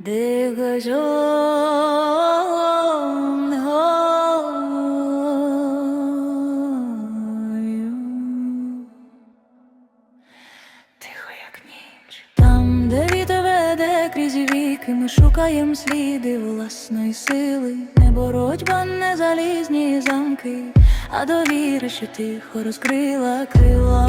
দেখো крізь ми шукаєм сліди власної сили. Не боротьба, не залізні замки, а довіра, що тихо розкрила крила.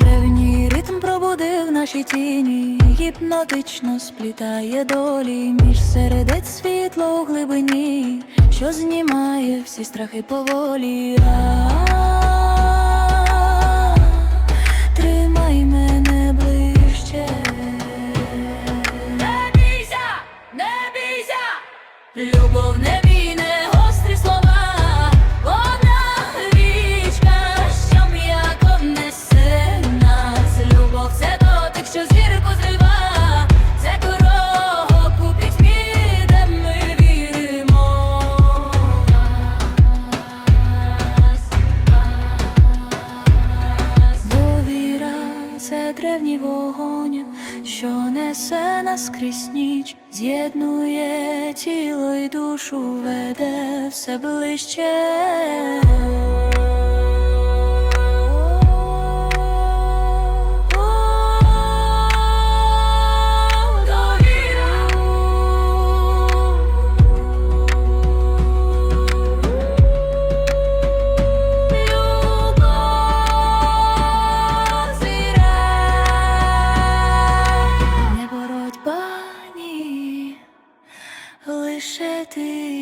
Древній ритм пробудив наші тіні, гіпнотично сплітає долі між середець світло у глибині, що знімає всі страхи поволі. Тримай мене ближче. Не бійся, не бійся, любов не бійне, це древній вогонь, що несе нас крізь ніч, з'єднує тіло й душу, веде все ближче. stay.